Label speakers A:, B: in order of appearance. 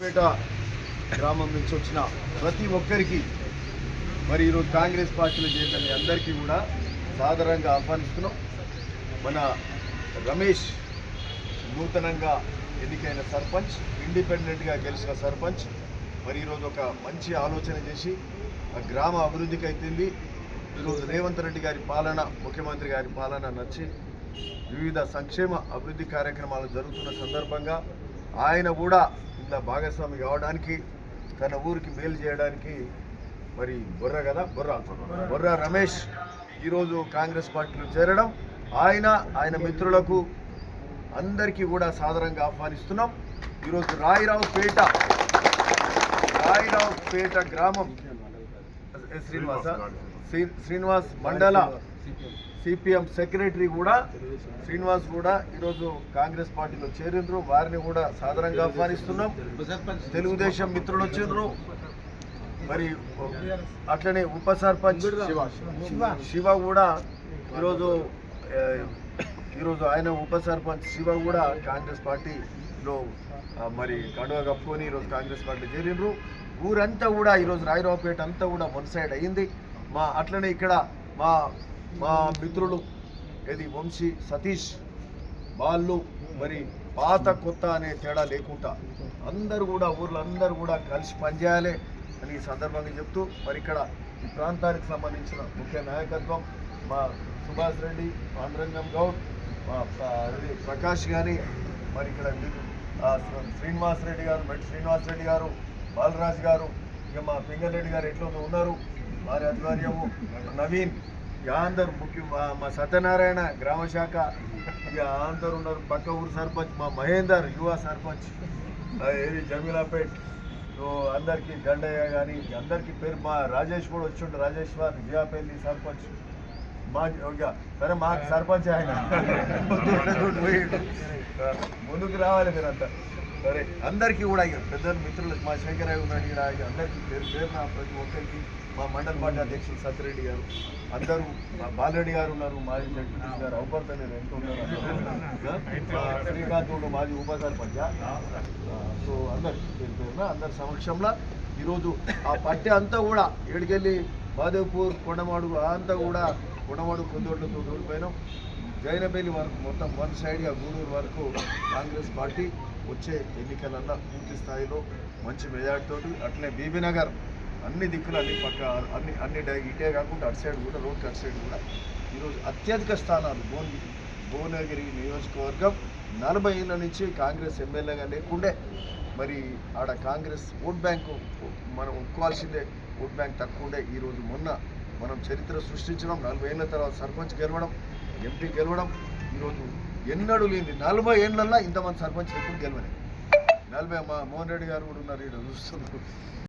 A: పేట గ్రామం నుంచి వచ్చిన ప్రతి ఒక్కరికి మరి ఈరోజు కాంగ్రెస్ పార్టీలో చేరిన మీ అందరికీ కూడా సాధారణంగా ఆహ్వానిస్తున్నాం. మన రమేష్ నూతనంగా ఎన్నికైన సర్పంచ్ ఇండిపెండెంట్గా గెలిచిన సర్పంచ్ మరి ఈరోజు ఒక మంచి ఆలోచన చేసి ఆ గ్రామ అభివృద్ధికి అయితుంది ఈరోజు రేవంత్ రెడ్డి గారి పాలన ముఖ్యమంత్రి గారి పాలన నచ్చి వివిధ సంక్షేమ అభివృద్ధి కార్యక్రమాలు జరుగుతున్న సందర్భంగా ఆయన కూడా ఇందులో భాగస్వామి కావడానికి తన ఊరికి మేలు చేయడానికి మరి బొర్ర కదా? బొర్ర బొర్ర. రమేష్ ఈరోజు కాంగ్రెస్ పార్టీలో చేరడం. ఆయన ఆయన మిత్రులకు అందరికీ కూడా సాదరంగా ఆహ్వానిస్తున్నాం. ఈరోజు రాయిరావు పేట రాయిరావు పేట గ్రామం శ్రీనివాస శ్రీ- శ్రీనివాస్ మండల సిపిఎం సెక్రటరీ కూడా శ్రీనివాస్ కూడా ఈరోజు కాంగ్రెస్ పార్టీలో చేరిండ్రు వారిని కూడా సాదరంగా ఆహ్వానిస్తున్నాం. తెలుగుదేశం మిత్రులు వచ్చిండ్రు మరి అట్లనే ఉప సర్పంచ్ శివ. కూడా ఈరోజు ఈరోజు ఆయన ఉప సర్పంచ్ శివ కూడా కాంగ్రెస్ పార్టీలో లో మరి కండువ కప్పుకొని ఈరోజు కాంగ్రెస్ పార్టీ చేరిండ్రు ఊరంతా కూడా ఈరోజు రాయరావుపేట అంతా కూడా వన్ సైడ్ అయ్యింది. మా అట్లనే ఇక్కడ మా మా మిత్రులు ఇది వంశీ సతీష్ వాళ్ళు మరి పాత కొత్త అనే తేడా లేకుండా అందరూ కూడా ఊర్లో అందరూ కూడా కలిసి పనిచేయాలి అని ఈ సందర్భంగా చెప్తూ మరి ఇక్కడ ఈ ప్రాంతానికి సంబంధించిన ముఖ్య నాయకత్వం మా సుభాష్ రెడ్డి పాండురంగం గౌడ్ మా ప్రకాష్ గారి మరి ఇక్కడ శ్రీనివాస్ రెడ్డి గారు మెట్ శ్రీనివాస్ రెడ్డి గారు బాలరాజ్ గారు ఇక మా పింగరెడ్డి గారు ఎట్లా ఉన్నారు. వారి ఆధ్వర్యము నవీన్ ఇక అందరు ముఖ్యం మా- మా సత్యనారాయణ గ్రామ శాఖ ఇక అందరు ఉన్నారు. పక్క ఊరు సర్పంచ్ మా మహేందర్ యువ సర్పంచ్ ఏది జమీలాపేట్. అందరికీ గండయ్య కానీ అందరికీ పేరు మా రాజేష్ కూడా వచ్చిండు రాజేశ్వర్ విజయాపల్లి సర్పంచ్. మా సరే మాకు సర్పంచ్ ఆయన. ముందుకు రావాలి మీరంతా. సరే. అందరికీ కూడా ఇక పెద్ద మిత్రులు మా శంకరయ్య ఉన్నాడు ఇక్కడ అందరికీ పేరు పేరున ప్రతి ఒక్కరికి మా మండల పార్టీ అధ్యక్షులు సత్యరెడ్డి గారు అందరూ మా బాలరెడ్డి గారు ఉన్నారు మాజీ జడ్పీటీసీ గారు అవపడతాను ఎంత ఉన్నారు మా శ్రీకాంత్ మాజీ ఉప సర్పంచ్ సో అందరు పేరు పేరున అందరి సమక్షంలో ఈరోజు ఆ పట్టె అంతా కూడా ఏడుకెళ్ళి మాధవ్పూర్ కొండమాడు అంతా కూడా కొండమాడు కొందోట్లతో ఓడిపోయినాం జైనబేలి వరకు మొత్తం వన్ సైడ్గా గూడూరు వరకు కాంగ్రెస్ పార్టీ వచ్చే ఎన్నికలన్నా పూర్తి స్థాయిలో మంచి మెజార్టీతో అట్లనే బీబీనగర్ అన్ని దిక్కులు అన్ని పక్క అన్ని అన్ని డై- ఇటే కాకుండా అటు సైడ్ కూడా రోడ్ అటు సైడ్ కూడా ఈరోజు అత్యధిక స్థానాలు భువన భువనగిరి నియోజకవర్గం నలభై ఏళ్ళ నుంచి కాంగ్రెస్ ఎమ్మెల్యేగా లేకుండే మరి ఆడ కాంగ్రెస్ ఓట్ బ్యాంకు మనం ఒప్పుకోవాల్సిందే ఓట్ బ్యాంక్ తక్కువ ఉండే ఈరోజు మొన్న మనం చరిత్ర సృష్టించడం నలభై ఏళ్ళ తర్వాత సర్పంచ్ గెలవడం ఎంపీ గెలవడం ఈరోజు ఎన్నడూ లేని నలభై ఏళ్ళల్లో ఇంతమంది సర్పంచ్ ఎప్పుడు గెలవలేదు. నలభై మా మోహన్ రెడ్డి గారు కూడా ఉన్నారు ఇక్కడ చూస్తున్నారు